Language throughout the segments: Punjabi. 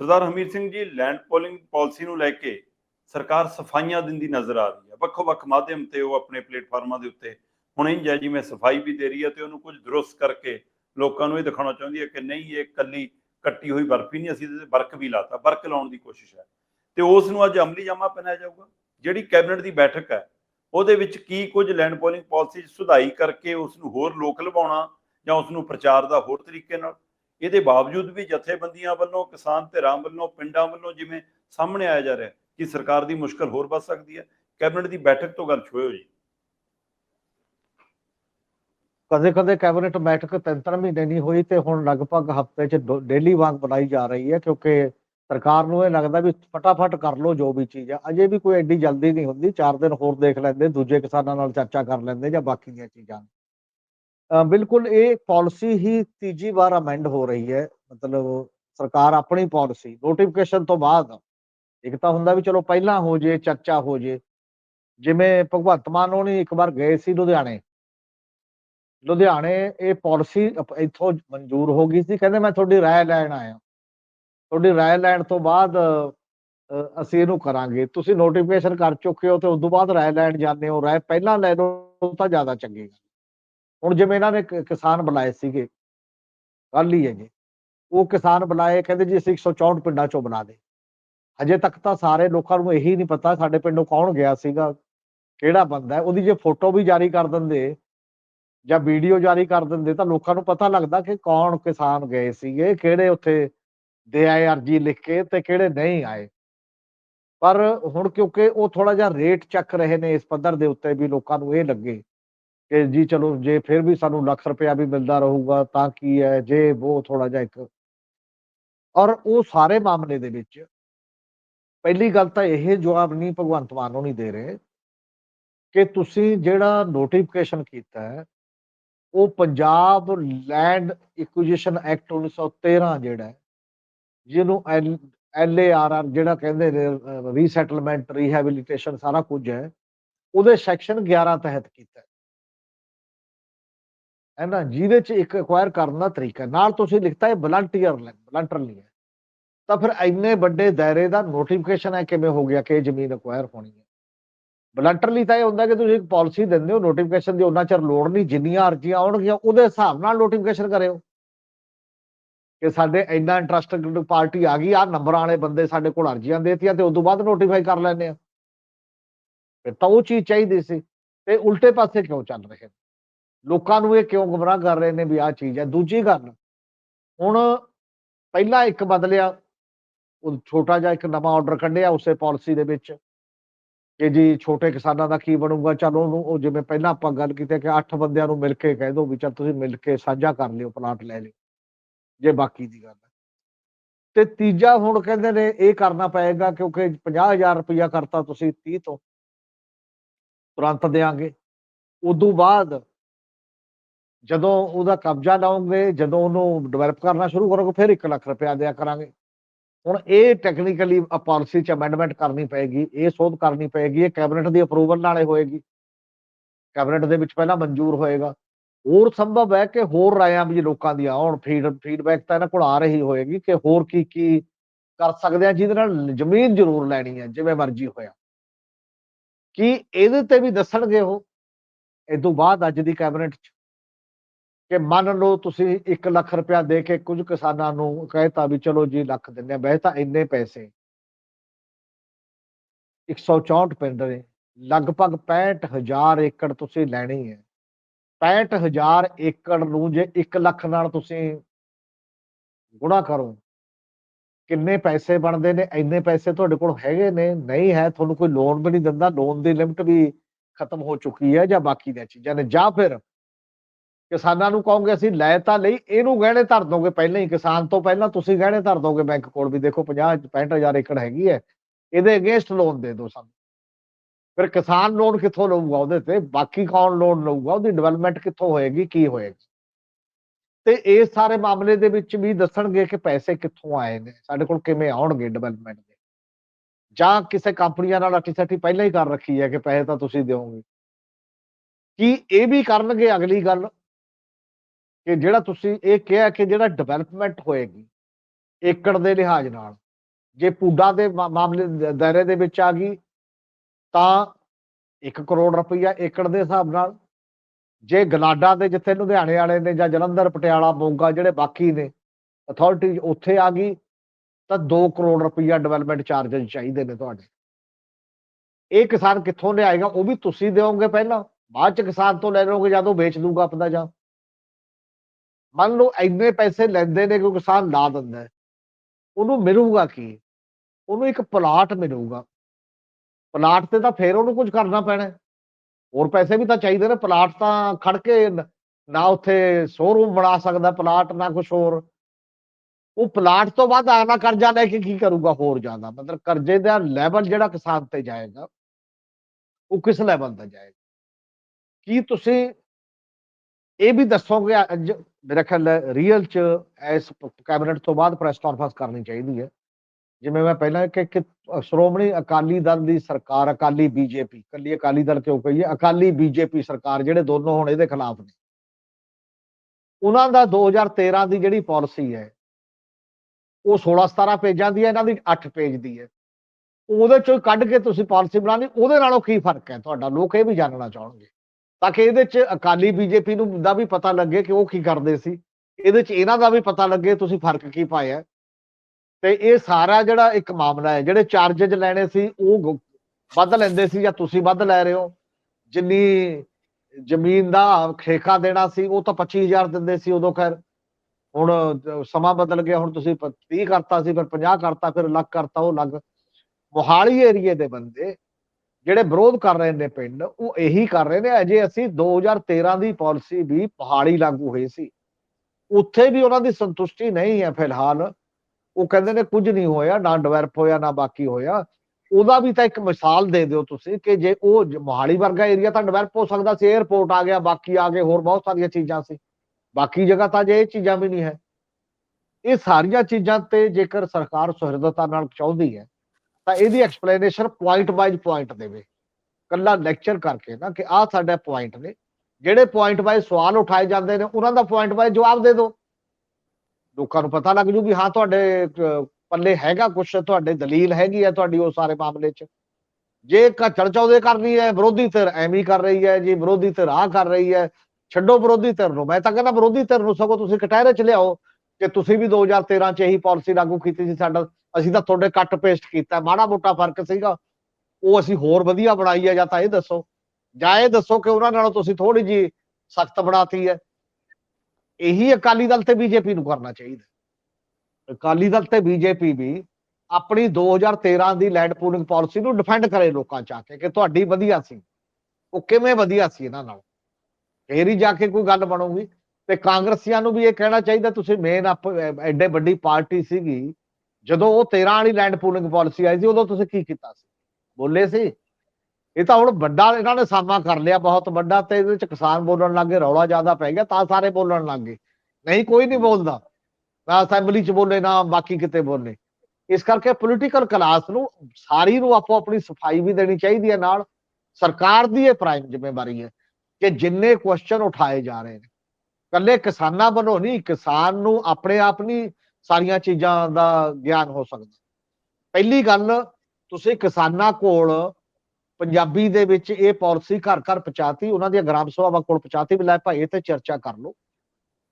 ਸਰਦਾਰ Hamir Singh ji land pooling policy ਨੂੰ ਲੈ ਕੇ ਸਰਕਾਰ ਸਫਾਈਆਂ ਦਿੰਦੀ ਨਜ਼ਰ ਆ ਰਹੀ ਹੈ। ਵੱਖੋ-ਵੱਖ ਮਾਧਿਅਮ ਤੇ ਉਹ ਆਪਣੇ ਪਲੇਟਫਾਰਮਾਂ ਦੇ ਉੱਤੇ ਹੁਣ ਇੰਜ ਹੈ ਜਿਵੇਂ ਸਫ਼ਾਈ ਵੀ ਦੇ ਰਹੀ ਹੈ ਤੇ ਉਹਨੂੰ ਕੁਝ ਦਰੁਸਤ ਕਰਕੇ ਲੋਕਾਂ ਨੂੰ ਇਹ ਦਿਖਾਉਣਾ ਚਾਹੁੰਦੀ ਹੈ ਕਿ ਨਹੀਂ, ਇਹ ਕੱਲੀ ਕੱਟੀ ਹੋਈ ਬਰਫੀ ਨਹੀਂ, ਅਸੀਂ ਇਹਦੇ ਤੇ ਬਰਕ ਵੀ ਲਾਤਾ ਬਰਕ ਲਾਉਣ ਦੀ ਕੋਸ਼ਿਸ਼ ਹੈ। ਤੇ ਉਸ ਨੂੰ ਅੱਜ ਅਮਲੀ ਜਾਮਾ ਪਹਿਨਾਇਆ ਜਾਊਗਾ। ਜਿਹੜੀ ਕੈਬਨਿਟ ਦੀ ਬੈਠਕ ਹੈ, ਉਹਦੇ ਵਿੱਚ ਕੀ ਕੁਝ ਲੈਂਡ ਪੋਲਿੰਗ ਪਾਲਿਸੀ ਸੁਧਾਈ ਕਰਕੇ ਉਸ ਨੂੰ ਹੋਰ ਲੋਕ ਲਵਾਉਣਾ ਜਾਂ ਉਸ ਨੂੰ ਪ੍ਰਚਾਰ ਦਾ ਹੋਰ ਤਰੀਕੇ ਨਾਲ ਇਹਦੇ ਬਾਵਜੂਦ ਵੀ ਜਥੇਬੰਦੀਆਂ ਵੱਲੋਂ, ਕਿਸਾਨ ਧਿਰਾਂ ਵੱਲੋਂ, ਪਿੰਡਾਂ ਵੱਲੋਂ ਜਿਵੇਂ ਸਾਹਮਣੇ ਆਇਆ ਜਾ ਰਿਹਾ ਕਿ ਸਰਕਾਰ ਦੀ ਮੁਸ਼ਕਲ ਹੋਰ ਵੱਧ ਸਕਦੀ ਹੈ। ਕੈਬਨਿਟ ਦੀ ਬੈਠਕ ਤੋਂ ਗੱਲ ਛੋਇਓ ਜੀ। ਕਦੇ ਕਦੇ ਕੈਬਨਿਟ ਬੈਠਕ ਤਿੰਨ ਤਿੰਨ ਮਹੀਨੇ ਨਹੀਂ ਹੋਈ ਤੇ ਹੁਣ ਲਗਭਗ ਹਫ਼ਤੇ 'ਚ ਡੇਲੀ ਵਾਂਗ ਬਣਾਈ ਜਾ ਰਹੀ ਹੈ ਕਿਉਂਕਿ ਸਰਕਾਰ ਨੂੰ ਇਹ ਲੱਗਦਾ ਵੀ ਫਟਾਫਟ ਕਰ ਲਓ ਜੋ ਵੀ ਚੀਜ਼ ਹੈ। ਅਜੇ ਵੀ ਕੋਈ ਐਡੀ ਜਲਦੀ ਨਹੀਂ ਹੁੰਦੀ। ਚਾਰ ਦਿਨ ਹੋਰ ਦੇਖ ਲੈਂਦੇ, ਦੂਜੇ ਕਿਸਾਨਾਂ ਨਾਲ ਚਰਚਾ ਕਰ ਲੈਂਦੇ ਜਾਂ ਬਾਕੀ ਦੀਆਂ ਚੀਜ਼ਾਂ ਬਿਲਕੁਲ ਇਹ ਪਾਲਿਸੀ ਹੀ ਤੀਜੀ ਵਾਰ ਅਮੈਂਡ ਹੋ ਰਹੀ ਹੈ। ਮਤਲਬ ਸਰਕਾਰ ਆਪਣੀ ਪਾਲਿਸੀ ਨੋਟੀਫਿਕੇਸ਼ਨ ਤੋਂ ਬਾਅਦ। ਇੱਕ ਤਾਂ ਹੁੰਦਾ ਵੀ ਚਲੋ ਪਹਿਲਾਂ ਹੋ ਜੇ, ਚਰਚਾ ਹੋ ਜੇ। ਜਿਵੇਂ ਭਗਵੰਤ ਮਾਨ ਹੋਣੀ ਇੱਕ ਵਾਰ ਗਏ ਸੀ ਲੁਧਿਆਣੇ। ਲੁਧਿਆਣੇ ਇਹ ਪਾਲਿਸੀ ਇੱਥੋਂ ਮਨਜ਼ੂਰ ਹੋ ਗਈ ਸੀ। ਕਹਿੰਦੇ ਮੈਂ ਤੁਹਾਡੀ ਰਾਏ ਲੈਣ ਆਇਆ। ਤੁਹਾਡੀ ਰਾਏ ਲੈਣ ਤੋਂ ਬਾਅਦ ਅਸੀਂ ਇਹਨੂੰ ਕਰਾਂਗੇ। ਤੁਸੀਂ ਨੋਟੀਫਿਕੇਸ਼ਨ ਕਰ ਚੁੱਕੇ ਹੋ ਤੇ ਉਸ ਤੋਂ ਬਾਅਦ ਰਾਏ ਲੈਣ ਜਾਂਦੇ ਹੋ। ਰਾਏ ਪਹਿਲਾਂ ਲੈ ਲਓ ਤਾਂ ਜ਼ਿਆਦਾ ਚੰਗੀ ਗੱਲ ਹੁਣ ਜਿਵੇਂ ਇਹਨਾਂ ਨੇ ਕਿਸਾਨ ਬੁਲਾਏ ਸੀਗੇ ਕੱਲ ਹੀ ਹੈਗੇ ਉਹ ਕਿਸਾਨ ਬੁਲਾਏ, ਕਹਿੰਦੇ ਜੀ ਅਸੀਂ 164 ਪਿੰਡਾਂ ਚੋਂ ਬਣਾ ਦੇ ਹਜੇ ਤੱਕ ਤਾਂ ਸਾਰੇ ਲੋਕਾਂ ਨੂੰ ਇਹੀ ਨਹੀਂ ਪਤਾ ਸਾਡੇ ਪਿੰਡੋਂ ਕੌਣ ਗਿਆ ਸੀਗਾ, ਕਿਹੜਾ ਬੰਦਾ ਉਹਦੀ ਜੇ ਫੋਟੋ ਵੀ ਜਾਰੀ ਕਰ ਦਿੰਦੇ ਜਾਂ ਵੀਡੀਓ ਜਾਰੀ ਕਰ ਦਿੰਦੇ ਤਾਂ ਲੋਕਾਂ ਨੂੰ ਪਤਾ ਲੱਗਦਾ ਕਿ ਕੌਣ ਕਿਸਾਨ ਗਏ ਸੀਗੇ, ਕਿਹੜੇ ਉੱਥੇ ਦੇ ਆਏ ਅਰਜੀ ਲਿਖ ਕੇ ਤੇ ਕਿਹੜੇ ਨਹੀਂ ਆਏ। ਪਰ ਹੁਣ ਕਿਉਂਕਿ ਉਹ ਥੋੜਾ ਜਿਹਾ ਰੇਟ ਚੱਕ ਰਹੇ ਨੇ ਇਸ ਪੱਧਰ ਦੇ ਉੱਤੇ ਵੀ ਲੋਕਾਂ ਨੂੰ ਇਹ ਲੱਗੇ। ਕਿ ਜੀ ਚਲੋ ਜੇ ਫਿਰ ਵੀ ਸਾਨੂੰ ਲੱਖ ਰੁਪਇਆ ਵੀ ਮਿਲਦਾ ਰਹੂਗਾ ਤਾਂ ਕੀ ਹੈ, ਜੇ ਉਹ ਥੋੜਾ ਜਿਹਾ ਇੱਕ। ਔਰ ਉਹ ਸਾਰੇ ਮਾਮਲੇ ਦੇ ਵਿੱਚ ਪਹਿਲੀ ਗੱਲ ਤਾਂ ਇਹ ਜਵਾਬ ਨਹੀਂ ਭਗਵੰਤ ਮਾਨ ਨੂੰ ਨਹੀਂ ਦੇ ਰਹੇ ਕਿ ਤੁਸੀਂ ਜਿਹੜਾ ਨੋਟੀਫਿਕੇਸ਼ਨ ਕੀਤਾ ਹੈ, ਉਹ ਪੰਜਾਬ ਲੈਂਡ ਇਕੁਜੀਸ਼ਨ ਐਕਟ 1913 ਜਿਹੜਾ ਜਿਹਨੂੰ ਐਲ ਏ ਆਰ ਆਰ ਜਿਹੜਾ ਕਹਿੰਦੇ ਨੇ ਰੀਸੈਟਲਮੈਂਟ ਰੀਹੈਬਿਲਿਟੇਸ਼ਨ ਸਾਰਾ ਕੁਝ ਹੈ, ਉਹਦੇ ਸੈਕਸ਼ਨ 11 ਤਹਿਤ ਕੀਤਾ ਹੈ ਨਾ ਜਿਹਦੇ ਚ ਇੱਕ ਐਕਵਾਇਰ ਕਰਨ ਦਾ ਤਰੀਕਾ ਨਾਲ ਤੁਸੀਂ ਲਿਖਤਾ ਹੈ ਵਲੰਟੀਅਰ ਵਲੰਟਰਲੀ ਹੈ ਤਾਂ ਫਿਰ ਇੰਨੇ ਵੱਡੇ ਦਾਇਰੇ ਦਾ ਨੋਟੀਫਿਕੇਸ਼ਨ ਹੈ ਕਿਵੇਂ ਹੋ ਗਿਆ ਕਿ ਇਹ ਜ਼ਮੀਨ ਐਕਵਾਇਰ ਹੋਣੀ ਹੈ। ਵਲੰਟਰਲੀ ਤਾਂ ਇਹ ਹੁੰਦਾ ਕਿ ਤੁਸੀਂ ਇੱਕ ਪਾਲਿਸੀ ਦਿੰਦੇ ਹੋ ਨੋਟੀਫਿਕੇਸ਼ਨ ਦੀ ਉਹਨਾਂ ਚਿਰ ਲੋੜ ਨਹੀਂ, ਜਿੰਨੀਆਂ ਅਰਜ਼ੀਆਂ ਆਉਣਗੀਆਂ, ਉਹਦੇ ਹਿਸਾਬ ਨਾਲ ਨੋਟੀਫਿਕੇਸ਼ਨ ਕਰਿਓ। ਕਿ ਸਾਡੇ ਇੰਨਾ ਇੰਟਰਸਟਡ ਪਾਰਟੀ ਆ ਗਈ ਆ ਨੰਬਰਾਂ ਵਾਲੇ ਬੰਦੇ ਸਾਡੇ ਕੋਲ ਅਰਜ਼ੀਆਂ ਦੇਤੀਆਂ ਤੇ ਉਸ ਤੋਂ ਬਾਅਦ ਨੋਟੀਫਾਈ ਕਰ ਲੈਂਦੇ ਆ। ਫਿਰ ਤਾਂ ਉਹ ਚੀਜ਼ ਚਾਹੀਦੀ ਸੀ। ਤੇ ਉਲਟੇ ਪਾਸੇ ਕਿਉਂ ਚੱਲ ਰਹੇ ਲੋਕਾਂ ਨੂੰ ਇਹ ਕਿਉਂ ਗੁੰਮਰਾਹ ਕਰ ਰਹੇ ਨੇ ਵੀ ਆਹ ਚੀਜ਼ ਹੈ? ਦੂਜੀ ਗੱਲ, ਹੁਣ ਪਹਿਲਾਂ ਇੱਕ ਬਦਲਿਆ, ਉਹ ਛੋਟਾ ਜਿਹਾ ਇੱਕ ਨਵਾਂ ਆਰਡਰ ਕੱਢਿਆ ਉਸੇ ਪਾਲਿਸੀ ਦੇ ਵਿੱਚ ਕਿ ਜੀ ਛੋਟੇ ਕਿਸਾਨਾਂ ਦਾ ਕੀ ਬਣੂਗਾ? ਚਲੋ ਉਹਨੂੰ, ਉਹ ਜਿਵੇਂ ਪਹਿਲਾਂ ਆਪਾਂ ਗੱਲ ਕੀਤੀ ਕਿ 8 ਬੰਦਿਆਂ ਨੂੰ ਮਿਲ ਕੇ ਕਹਿ ਦਿਓ ਵੀ ਚਲ ਤੁਸੀਂ ਮਿਲ ਕੇ ਸਾਂਝਾ ਕਰ ਲਿਓ, ਪਲਾਟ ਲੈ ਲਿਓ, ਜੇ ਬਾਕੀ ਦੀ ਗੱਲ ਤੇ ਤੀਜਾ ਹੁਣ ਕਹਿੰਦੇ ਨੇ ਇਹ ਕਰਨਾ ਪਏਗਾ ਕਿਉਂਕਿ 50000 ਰੁਪਇਆ ਕਰਤਾ ਤੁਸੀਂ 30 ਤੋਂ, ਤੁਰੰਤ ਦੇਾਂਗੇ ਉਦੋਂ ਬਾਅਦ ਜਦੋਂ ਉਹਦਾ ਕਬਜ਼ਾ ਲਾਉਂਗੇ, ਜਦੋਂ ਉਹਨੂੰ ਡਿਵੈਲਪ ਕਰਨਾ ਸ਼ੁਰੂ ਕਰੋਗੇ, ਫਿਰ 1 ਲੱਖ ਰੁਪਇਆ ਦਿਆ ਕਰਾਂਗੇ। ਹੁਣ ਇਹ ਟੈਕਨੀਕਲੀ ਪਾਲਿਸੀ ਚ ਅਮੈਂਡਮੈਂਟ ਕਰਨੀ ਪਏਗੀ, ਇਹ ਸੋਧ ਕਰਨੀ ਪਏਗੀ, ਇਹ ਕੈਬਨਿਟ ਦੀ ਅਪਰੂਵਲ ਨਾਲੇ ਹੋਏਗੀ। ਕੈਬਨਿਟ ਦੇ ਵਿੱਚ ਪਹਿਲਾਂ ਮਨਜ਼ੂਰ ਹੋਏਗਾ। ਹੋਰ ਸੰਭਵ ਹੈ ਕਿ ਹੋਰ ਰਾਇਆਂ ਵੀ ਲੋਕਾਂ ਦੀਆਂ ਆਉਣ ਫੀਡ ਫੀਡਬੈਕ ਤਾਂ ਇਹਨਾਂ ਕੋਲ ਆ ਰਹੀ ਹੋਏਗੀ ਕਿ ਹੋਰ ਕੀ ਕੀ ਕਰ ਸਕਦੇ ਆ, ਜਿਹਦੇ ਨਾਲ ਜ਼ਮੀਨ ਜ਼ਰੂਰ ਲੈਣੀ ਹੈ, ਜਿਵੇਂ ਮਰਜ਼ੀ ਹੋਇਆ। ਕੀ ਇਹਦੇ ਤੇ ਵੀ ਦੱਸਣਗੇ ਉਹ? ਇਹ ਤੋਂ ਬਾਅਦ ਅੱਜ ਦੀ ਕੈਬਨਿਟ ਚ। ਕਿ ਮੰਨ ਲਓ ਤੁਸੀਂ 1 ਲੱਖ ਰੁਪਇਆ ਦੇ ਕੇ ਕੁਝ ਕਿਸਾਨਾਂ ਨੂੰ ਕਹਿਤਾ ਵੀ ਚਲੋ ਜੀ ਲੱਖ ਦਿੰਦੇ ਆ ਵੈਸੇ ਤਾਂ ਇੰਨੇ ਪੈਸੇ। 164 ਪਿੰਡ ਨੇ, ਲਗਭਗ 65000 ਏਕੜ ਤੁਸੀਂ ਲੈਣੀ ਹੈ। 65000 ਏਕੜ ਨੂੰ ਜੇ 1 ਲੱਖ ਨਾਲ ਤੁਸੀਂ ਗੁਣਾ ਕਰੋ, ਕਿੰਨੇ ਪੈਸੇ ਬਣਦੇ ਨੇ, ਇੰਨੇ ਪੈਸੇ ਤੁਹਾਡੇ ਕੋਲ ਹੈਗੇ ਨੇ, ਨਹੀਂ ਹੈ, ਤੁਹਾਨੂੰ ਕੋਈ ਲੋਨ ਵੀ ਨਹੀਂ ਦਿੰਦਾ ਲੋਨ ਦੀ ਲਿਮਟ ਵੀ ਖਤਮ ਹੋ ਚੁੱਕੀ ਹੈ ਜਾਂ ਬਾਕੀ ਦੀਆਂ ਚੀਜ਼ਾਂ ਨੇ, ਜਾਂ ਫਿਰ ਕਿਸਾਨਾਂ ਨੂੰ ਕਹੋਗੇ ਅਸੀਂ ਲੈ ਤਾਂ ਲਈ, ਇਹਨੂੰ ਗਹਿਣੇ ਧਰ ਦੋਗੇ ਪਹਿਲਾਂ ਹੀ, ਕਿਸਾਨ ਤੋਂ ਪਹਿਲਾਂ ਤੁਸੀਂ ਗਹਿਣੇ ਧਰ ਦੋਗੇ ਬੈਂਕ ਕੋਲ ਵੀ, ਦੇਖੋ 50 65000 ਏਕੜ ਹੈਗੀ ਹੈ, ਇਹਦੇ ਅਗੇਂਸਟ ਲੋਨ ਦੇ ਦਿਓ ਸਾਨੂੰ। ਫਿਰ ਕਿਸਾਨ ਲੋਨ ਕਿੱਥੋਂ ਲਊਗਾ ਉਹਦੇ ਤੇ, ਬਾਕੀ ਕੌਣ ਲੋਨ ਲਊਗਾ, ਉਹਦੀ ਡਿਵੈਲਪਮੈਂਟ ਕਿੱਥੋਂ ਹੋਏਗੀ, ਕੀ ਹੋਏਗੀ? ਤੇ ਇਸ ਸਾਰੇ ਮਾਮਲੇ ਦੇ ਵਿੱਚ ਵੀ ਦੱਸਣਗੇ ਕਿ ਪੈਸੇ ਕਿੱਥੋਂ ਆਏ ਨੇ, ਸਾਡੇ ਕੋਲ ਕਿਵੇਂ ਆਉਣਗੇ ਡਿਵੈਲਪਮੈਂਟ ਦੇ। ਜਾਂ ਕਿਸੇ ਕੰਪਨੀਆਂ ਨਾਲ ਅੱਠੀ ਸੱਠੀ ਪਹਿਲਾਂ ਹੀ ਕਰ ਰੱਖੀ ਹੈ ਕਿ ਪੈਸੇ ਤਾਂ ਤੁਸੀਂ ਦਿਓਗੇ। ਕੀ ਇਹ ਵੀ ਕਰਨਗੇ ਅਗਲੀ ਗੱਲ? ਕਿ ਜਿਹੜਾ ਤੁਸੀਂ ਇਹ ਕਿਹਾ ਕਿ ਜਿਹੜਾ ਡਿਵੈਲਪਮੈਂਟ ਹੋਏਗੀ ਏਕੜ ਦੇ ਲਿਹਾਜ਼ ਨਾਲ, ਜੇ ਪੂਡਾ ਦੇ ਮਾ- ਮਾਮਲੇ ਦਾਇਰੇ ਦੇ ਵਿੱਚ ਆ ਗਈ, ਤਾਂ 1 ਕਰੋੜ ਰੁਪਈਆ ਏਕੜ ਦੇ ਹਿਸਾਬ ਨਾਲ, ਜੇ ਗਲਾਡਾ ਦੇ ਜਿੱਥੇ ਲੁਧਿਆਣੇ ਵਾਲੇ ਨੇ ਜਾਂ ਜਲੰਧਰ, ਪਟਿਆਲਾ, ਮੋਗਾ ਜਿਹੜੇ ਬਾਕੀ ਨੇ ਅਥਾਰਟੀ ਉੱਥੇ ਆ ਗਈ, ਤਾਂ 2 ਕਰੋੜ ਰੁਪਈਆ ਡਿਵੈਲਪਮੈਂਟ ਚਾਰजेस ਚਾਹੀਦੇ ਨੇ ਤੁਹਾਡੇ। ਇਹ ਕਿਸਾਨ ਕਿੱਥੋਂ ਲਿਆਏਗਾ? ਉਹ ਵੀ ਤੁਸੀਂ ਦਿਓਗੇ ਪਹਿਲਾਂ, ਬਾਅਦ ਚ ਕਿਸਾਨ ਤੋਂ ਲੈ ਲਓਗੇ ਜਦੋਂ ਵੇਚ ਦੂਗਾ ਆਪਣਾ ਜਾਂ। ਮੰਨ ਲਓ ਇੰਨੇ ਪੈਸੇ ਲੈਂਦੇ ਨੇ ਕਿ ਕਿਸਾਨ ਲਾ ਦਿੰਦਾ ਉਹਨੂੰ ਮਿਲੂਗਾ ਕੀ? ਉਹਨੂੰ ਇੱਕ ਪਲਾਟ ਮਿਲੂਗਾ। ਪਲਾਟ ਤੇ ਤਾਂ ਫੇਰ ਉਹਨੂੰ ਕੁਝ ਕਰਨਾ ਪੈਣਾ ਹੋਰ ਪੈਸੇ ਵੀ ਤਾਂ ਚਾਹੀਦੇ ਨੇ। ਪਲਾਟ ਤਾਂ ਖੜ ਕੇ ਨਾ ਉੱਥੇ ਸ਼ੋਰੂਮ ਬਣਾ ਸਕਦਾ ਪਲਾਟ, ਨਾ ਕੁਝ ਹੋਰ। ਉਹ ਪਲਾਟ ਤੋਂ ਬਾਅਦ ਅਗਲਾ ਕਰਜ਼ਾ ਲੈ ਕੇ ਕੀ ਕਰੂਗਾ ਹੋਰ ਜ਼ਿਆਦਾ? ਮਤਲਬ ਕਰਜ਼ੇ ਦਾ ਲੈਵਲ ਜਿਹੜਾ ਕਿਸਾਨ ਤੇ ਜਾਏਗਾ, ਉਹ ਕਿਸ ਲੈਵਲ ਦਾ ਜਾਏਗਾ? ਕੀ ਤੁਸੀਂ ਇਹ ਵੀ ਦੱਸੋਗੇ ਅੱਜ ਮੇਰਾ ਖਿਆਲ ਹੈ ਰੀਅਲ ਚ ਇਸ ਕੈਬਨਿਟ ਤੋਂ ਬਾਅਦ ਪ੍ਰੈਸ ਕਾਨਫਰੰਸ ਕਰਨੀ ਚਾਹੀਦੀ ਹੈ। ਜਿਵੇਂ ਮੈਂ ਪਹਿਲਾਂ ਕਿ ਕਿ ਸ਼੍ਰੋਮਣੀ ਅਕਾਲੀ ਦਲ ਦੀ ਸਰਕਾਰ, ਅਕਾਲੀ ਬੀਜੇਪੀ ਕੱਲੀ ਅਕਾਲੀ ਦਲ ਕਿਉਂ ਕਹੀਏ ਅਕਾਲੀ ਬੀਜੇਪੀ ਸਰਕਾਰ ਜਿਹੜੇ ਦੋਨੋਂ ਹੁਣ ਇਹਦੇ ਖਿਲਾਫ ਨੇ। ਉਹਨਾਂ ਦਾ 2013 ਦੀ ਜਿਹੜੀ ਪਾਲਿਸੀ ਹੈ, ਉਹ 16 17 ਪੇਜਾਂ ਦੀ ਹੈ, ਇਹਨਾਂ ਦੀ 8 ਪੇਜ ਦੀ ਹੈ। ਉਹਦੇ ਚੋਂ ਕੱਢ ਕੇ ਤੁਸੀਂ ਪਾਲਿਸੀ ਬਣਾਣੀ ਉਹਦੇ ਨਾਲੋਂ ਕੀ ਫ਼ਰਕ ਹੈ? ਤੁਹਾਡਾ ਲੋਕ ਇਹ ਵੀ ਜਾਣਨਾ ਚਾਹਣਗੇ। ਤਾਂ ਕਿ ਇਹਦੇ ਚ ਅਕਾਲੀ ਬੀਜੇਪੀ ਨੂੰ ਦਾ ਵੀ ਪਤਾ ਲੱਗੇ ਕਿ ਉਹ ਕੀ ਕਰਦੇ ਸੀ। ਇਹਦੇ ਚ ਇਹਨਾਂ ਦਾ ਵੀ ਪਤਾ ਲੱਗੇ ਤੁਸੀਂ ਫ਼ਰਕ ਕੀ ਪਾਇਆ ਤੇ ਇਹ ਸਾਰਾ ਜਿਹੜਾ ਇੱਕ ਮਾਮਲਾ ਹੈ, ਜਿਹੜੇ ਚਾਰजेस ਲੈਣੇ ਸੀ, ਉਹ ਵੱਧ ਲੈਂਦੇ ਸੀ ਜਾਂ ਤੁਸੀਂ ਵੱਧ ਲੈ ਰਹੇ ਹੋ? ਜਿੰਨੀ ਜ਼ਮੀਨ ਦਾ ਠੇਕਾ ਦੇਣਾ ਸੀ, ਉਹ ਤਾਂ 25000 ਦਿੰਦੇ ਸੀ ਉਦੋਂ ਖੈਰ। ਹੁਣ ਸਮਾਂ ਬਦਲ ਗਿਆ, ਹੁਣ ਤੁਸੀਂ ਪ- 30 ਕਰਤਾ ਸੀ, ਫਿਰ 50 ਕਰਤਾ, ਫਿਰ ਲੱਖ ਕਰਤਾ, ਉਹ ਲੱਗ। ਮੋਹਾਲੀ ਏਰੀਏ ਦੇ ਬੰਦੇ ਜਿਹੜੇ ਵਿਰੋਧ ਕਰ ਰਹੇ ਨੇ ਪਿੰਡ, ਉਹ ਇਹੀ ਕਰ ਰਹੇ ਨੇ, ਅਜੇ ਅਸੀਂ 2013 ਦੀ ਪਾਲਿਸੀ ਵੀ ਪਹਾੜੀ ਲਾਗੂ ਹੋਈ ਸੀ। ਉੱਥੇ ਵੀ ਉਹਨਾਂ ਦੀ ਸੰਤੁਸ਼ਟੀ ਨਹੀਂ ਹੈ ਫਿਲਹਾਲ। ਉਹ ਕਹਿੰਦੇ ਨੇ ਕੁਝ ਨਹੀਂ ਹੋਇਆ, ਨਾ ਡਿਵੈਲਪ ਹੋਇਆ, ਨਾ ਬਾਕੀ ਹੋਇਆ। ਉਹਦਾ ਵੀ ਤਾਂ ਇੱਕ ਮਿਸਾਲ ਦੇ ਦਿਓ ਤੁਸੀਂ ਕਿ ਜੇ ਉਹ ਮੋਹਾਲੀ ਵਰਗਾ ਏਰੀਆ ਤਾਂ ਡਿਵੈਲਪ ਹੋ ਸਕਦਾ ਸੀ 에ਅਰਪੋਰਟ ਆ ਗਿਆ, ਬਾਕੀ ਆ ਗਏ, ਹੋਰ ਬਹੁਤ ਸਾਰੀਆਂ ਚੀਜ਼ਾਂ ਸੀ। ਬਾਕੀ ਜਗ੍ਹਾ ਤਾਂ ਜੇ ਇਹ ਚੀਜ਼ਾਂ ਵੀ ਨਹੀਂ ਹੈ। ਇਹ ਸਾਰੀਆਂ ਚੀਜ਼ਾਂ ਤੇ ਜੇਕਰ ਸਰਕਾਰ ਸੁਹਿਰਦਤਾ ਨਾਲ ਚਾਹੁੰਦੀ ਹੈ ਤਾਂ ਇਹਦੀ ਐਕਸਪਲੇਨੇਸ਼ਨ ਪੁਆਇੰਟ ਵਾਈਜ਼ ਪੁਆਇੰਟ ਦੇਵੇ। ਕੱਲਾ ਲੈਕਚਰ ਕਰਕੇ ਨਾ ਕਿ ਆਹ ਸਾਡਾ ਪੁਆਇੰਟ ਨੇ। ਜਿਹੜੇ ਪੁਆਇੰਟ ਵਾਈਜ਼ ਸਵਾਲ ਉਠਾਏ ਜਾਂਦੇ ਨੇ, ਉਹਨਾਂ ਦਾ ਪੁਆਇੰਟ ਵਾਈਜ਼ ਜਵਾਬ ਦੇ ਦਿਓ ਲੋਕਾਂ ਨੂੰ ਪਤਾ ਲੱਗ ਜੂ ਵੀ ਹਾਂ, ਤੁਹਾਡੇ ਪੱਲੇ ਹੈਗਾ ਕੁਝ ਤੁਹਾਡੇ ਦਲੀਲ ਹੈਗੀ ਹੈ ਤੁਹਾਡੀ ਉਹ ਸਾਰੇ ਮਾਮਲੇ 'ਚ। ਜੇ ਘੱਟੜ ਚੌਦੇ ਕਰਨੀ ਹੈ, ਵਿਰੋਧੀ ਧਿਰ ਐਵੇਂ ਕਰ ਰਹੀ ਹੈ, ਜੀ ਵਿਰੋਧੀ ਧਿਰ ਆਹ ਕਰ ਰਹੀ ਹੈ, ਛੱਡੋ ਵਿਰੋਧੀ ਧਿਰ ਨੂੰ। ਮੈਂ ਤਾਂ ਕਹਿੰਦਾ ਵਿਰੋਧੀ ਧਿਰ ਨੂੰ ਸਗੋਂ ਤੁਸੀਂ ਕਟਹਿਰੇ 'ਚ ਲਿਆਓ ਕਿ ਤੁਸੀਂ ਵੀ 2013 'ਚ ਇਹੀ ਪਾਲਿਸੀ ਲਾਗੂ ਕੀਤੀ ਸੀ ਸਾਡਾ ਅਸੀਂ ਤਾਂ ਤੁਹਾਡੇ ਕੱਟ ਪੇਸਟ ਕੀਤਾ, ਮਾੜਾ ਮੋਟਾ ਫ਼ਰਕ ਸੀਗਾ। ਉਹ ਅਸੀਂ ਹੋਰ ਵਧੀਆ ਬਣਾਈ ਹੈ ਜਾਂ ਤਾਂ ਇਹ ਦੱਸੋ। ਜਾਂ ਇਹ ਦੱਸੋ ਕਿ ਉਹਨਾਂ ਨਾਲੋਂ ਤੁਸੀਂ ਥੋੜੀ ਜੀ ਸਖਤ ਬਣਾਤੀ ਹੈ। ਇਹੀ ਅਕਾਲੀ ਦਲ ਤੇ ਬੀਜੇਪੀ ਨੂੰ ਕਰਨਾ ਚਾਹੀਦਾ। ਅਕਾਲੀ ਦਲ ਤੇ ਬੀਜੇਪੀ ਵੀ ਆਪਣੀ 2013 ਦੀ ਲੈਂਡ ਪੂਲਿੰਗ ਪਾਲਿਸੀ ਨੂੰ ਡਿਫੈਂਡ ਕਰੇ ਲੋਕਾਂ ਚ ਆ ਕੇ, ਕਿ ਤੁਹਾਡੀ ਵਧੀਆ ਸੀ। ਉਹ ਕਿਵੇਂ ਵਧੀਆ ਸੀ ਇਹਨਾਂ ਨਾਲ? ਫੇਰ ਹੀ ਜਾ ਕੇ ਕੋਈ ਗੱਲ ਬਣੂਗੀ। ਤੇ ਕਾਂਗਰਸੀਆਂ ਨੂੰ ਵੀ ਇਹ ਕਹਿਣਾ ਚਾਹੀਦਾ, ਤੁਸੀਂ ਮੇਨ ਐਡੇ ਵੱਡੀ ਪਾਰਟੀ ਸੀਗੀ। ਜਦੋਂ ਉਹ 13 ਵਾਲੀ ਲੈਂਡ ਪੂਲਿੰਗ ਪਾਲਿਸੀ ਆਈ ਸੀ, ਉਦੋਂ ਤੁਸੀਂ ਕੀ ਕੀਤਾ ਸੀ? ਬੋਲੇ ਸੀ? ਇਹ ਤਾਂ ਹੁਣ ਵੱਡਾ ਇਹਨਾਂ ਨੇ ਸਾਮਾ ਕਰ ਲਿਆ, ਬਹੁਤ ਵੱਡਾ ਤੇ ਇਹਦੇ ਚ ਕਿਸਾਨ ਬੋਲਣ ਲੱਗੇ, ਰੌਲਾ ਜ਼ਿਆਦਾ ਪੈ ਗਿਆ, ਤਾਂ ਸਾਰੇ ਬੋਲਣ ਲੱਗੇ। ਨਹੀਂ, ਕੋਈ ਨਹੀਂ ਬੋਲਦਾ। ਨਾ ਅਸੈਂਬਲੀ ਚ ਬੋਲੇ ਨਾ, ਬਾਕੀ ਕਿਤੇ ਬੋਲੇ। ਇਸ ਕਰਕੇ ਪੋਲੀਟੀਕਲ ਕਲਾਸ ਨੂੰ ਸਾਰੀ ਨੂੰ ਆਪੋ ਆਪਣੀ ਸਫ਼ਾਈ ਵੀ ਦੇਣੀ ਚਾਹੀਦੀ ਹੈ ਨਾਲ। ਸਰਕਾਰ ਦੀ ਇਹ ਪ੍ਰਾਈਮ ਜ਼ਿੰਮੇਵਾਰੀ ਹੈ ਕਿ ਜਿੰਨੇ ਕੁਐਸਚਨ ਉਠਾਏ ਜਾ ਰਹੇ ਨੇ। ਕੱਲੇ ਕਿਸਾਨਾਂ ਵੱਲੋਂ ਨਹੀਂ, ਕਿਸਾਨ ਨੂੰ ਆਪਣੇ ਆਪ ਨਹੀਂ ਸਾਰੀਆਂ ਚੀਜ਼ਾਂ ਦਾ ਗਿਆਨ ਹੋ ਸਕਦਾ। ਪਹਿਲੀ ਗੱਲ, ਤੁਸੀਂ ਕਿਸਾਨਾਂ ਕੋਲ ਪੰਜਾਬੀ ਦੇ ਵਿੱਚ ਇਹ ਪਾਲਿਸੀ ਘਰ ਘਰ ਪਹੁੰਚਾਤੀ, ਉਹਨਾਂ ਦੀਆਂ ਗ੍ਰਾਮ ਸਭਾਵਾਂ ਕੋਲ ਪਹੁੰਚਾਤੀ ਵੀ ਲੈ ਭਾਈ ਇਹ ਤੇ ਚਰਚਾ ਕਰ ਲਓ।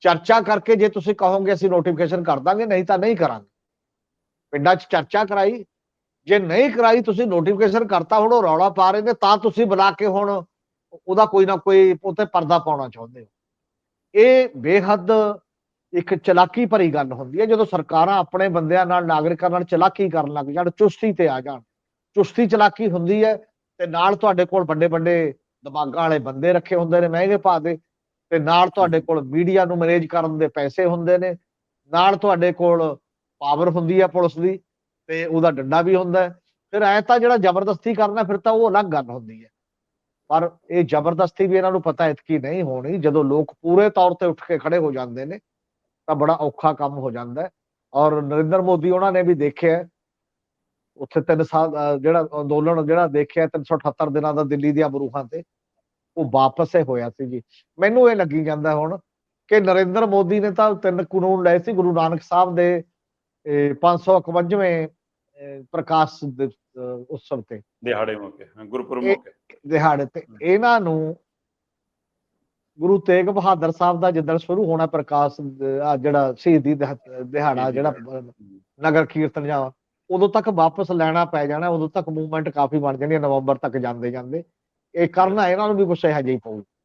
ਚਰਚਾ ਕਰਕੇ ਜੇ ਤੁਸੀਂ ਕਹੋਗੇ ਅਸੀਂ ਨੋਟੀਫਿਕੇਸ਼ਨ ਕਰ ਦਾਂਗੇ, ਨਹੀਂ ਤਾਂ ਨਹੀਂ ਕਰਾਂਗੇ। ਪਿੰਡਾਂ 'ਚ ਚਰਚਾ ਕਰਾਈ। ਜੇ ਨਹੀਂ ਕਰਾਈ, ਤੁਸੀਂ ਨੋਟੀਫਿਕੇਸ਼ਨ ਕਰਤਾ, ਹੁਣ ਉਹ ਰੌਲਾ ਪਾ ਰਹੇ ਨੇ, ਤਾਂ ਤੁਸੀਂ ਬੁਲਾ ਕੇ ਹੁਣ ਉਹਦਾ ਕੋਈ ਨਾ ਕੋਈ ਉੱਤੇ ਪਰਦਾ ਪਾਉਣਾ ਚਾਹੁੰਦੇ ਹੋ। ਇਹ ਬੇਹੱਦ ਇੱਕ ਚਲਾਕੀ ਭਰੀ ਗੱਲ ਹੁੰਦੀ ਹੈ, ਜਦੋਂ ਸਰਕਾਰਾਂ ਆਪਣੇ ਬੰਦਿਆਂ ਨਾਲ, ਨਾਗਰਿਕਾਂ ਨਾਲ ਚਲਾਕੀ ਕਰਨ ਲੱਗ ਜਾਣ, ਚੁਸਤੀ ਤੇ ਆ ਜਾਣ। ਚੁਸਤੀ, ਚਲਾਕੀ ਹੁੰਦੀ ਹੈ ਤੇ ਨਾਲ ਤੁਹਾਡੇ ਕੋਲ ਵੱਡੇ ਵੱਡੇ ਦਿਮਾਗਾਂ ਵਾਲੇ ਬੰਦੇ ਰੱਖੇ ਹੁੰਦੇ ਨੇ, ਮਹਿੰਗੇ ਭਾਅ ਦੇ। ਤੇ ਨਾਲ ਤੁਹਾਡੇ ਕੋਲ ਮੀਡੀਆ ਨੂੰ ਮੈਨੇਜ ਕਰਨ ਦੇ ਪੈਸੇ ਹੁੰਦੇ ਨੇ। ਨਾਲ ਤੁਹਾਡੇ ਕੋਲ ਪਾਵਰ ਹੁੰਦੀ ਹੈ ਪੁਲਿਸ ਦੀ ਤੇ ਉਹਦਾ ਡੰਡਾ ਵੀ ਹੁੰਦਾ ਫਿਰ ਐ ਤਾਂ ਜਿਹੜਾ ਜ਼ਬਰਦਸਤੀ ਕਰਨਾ, ਫਿਰ ਤਾਂ ਉਹ ਅਲੱਗ ਗੱਲ ਹੁੰਦੀ ਹੈ। ਪਰ ਇਹ ਜ਼ਬਰਦਸਤੀ ਵੀ ਇਹਨਾਂ ਨੂੰ ਪਤਾ ਇਤਕੀ ਨਹੀਂ ਹੋਣੀ, ਜਦੋਂ ਲੋਕ ਪੂਰੇ ਤੌਰ ਤੇ ਉੱਠ ਕੇ ਖੜੇ ਹੋ ਜਾਂਦੇ ਨੇ ਤਾਂ ਬੜਾ ਔਖਾ ਕੰਮ ਹੋ ਜਾਂਦਾ ਔਰ ਨਰਿੰਦਰ ਮੋਦੀ ਉਹਨਾਂ ਨੇ ਵੀ ਦੇਖਿਆ ਉੱਥੇ ਤਿੰਨ ਸਾਲ ਅਹ ਜਿਹੜਾ ਅੰਦੋਲਨ ਜਿਹੜਾ ਦੇਖਿਆ 378 ਦਿਨਾਂ ਦਾ ਦਿੱਲੀ ਦੀਆਂ ਬਰੂਹਾਂ ਤੇ ਉਹ ਵਾਪਸ ਹੀ ਹੋਇਆ ਸੀ ਜੀ। ਮੈਨੂੰ ਇਹ ਲੱਗੀ ਜਾਂਦਾ ਹੁਣ ਕਿ ਨਰਿੰਦਰ ਮੋਦੀ ਨੇ ਤਾਂ ਤਿੰਨ ਕਾਨੂੰਨ ਲਏ ਸੀ ਗੁਰੂ ਨਾਨਕ ਸਾਹਿਬ ਦੇ 551ਵੇਂ ਅਹ, ਪ੍ਰਕਾਸ਼ ਉਤਸਵ ਤੇ। ਦਿਹਾੜੇ ਮੌਕੇ ਗੁਰਪੁਰਬ ਮੌਕੇ। ਦਿਹਾੜੇ ਤੇ। ਇਹਨਾਂ ਨੂੰ ਗੁਰੂ ਤੇਗ ਬਹਾਦਰ ਸਾਹਿਬ ਦਾ ਜਿੱਦਣ ਸ਼ੁਰੂ ਹੋਣਾ ਪ੍ਰਕਾਸ਼ ਜਿਹੜਾ ਸ਼ਹੀਦੀ ਦਿਹਾ- ਦਿਹਾੜਾ ਜਿਹੜਾ ਨਗਰ ਕੀਰਤਨ ਜਾ ਉਦੋਂ ਤੱਕ ਵਾਪਸ ਲੈਣਾ ਪੈ ਜਾਣਾ ਉਦੋਂ ਤੱਕ ਮੂਵਮੈਂਟ ਕਾਫੀ ਬਣ ਜਾਣੀ ਨਵੰਬਰ ਤੱਕ ਜਾਂਦੇ ਜਾਂਦੇ ਇਹ ਕਰਨਾ ਇਹਨਾਂ ਨੂੰ ਵੀ ਕੁਛ ਇਹੋ ਜਿਹਾ ਹੀ ਪਊ।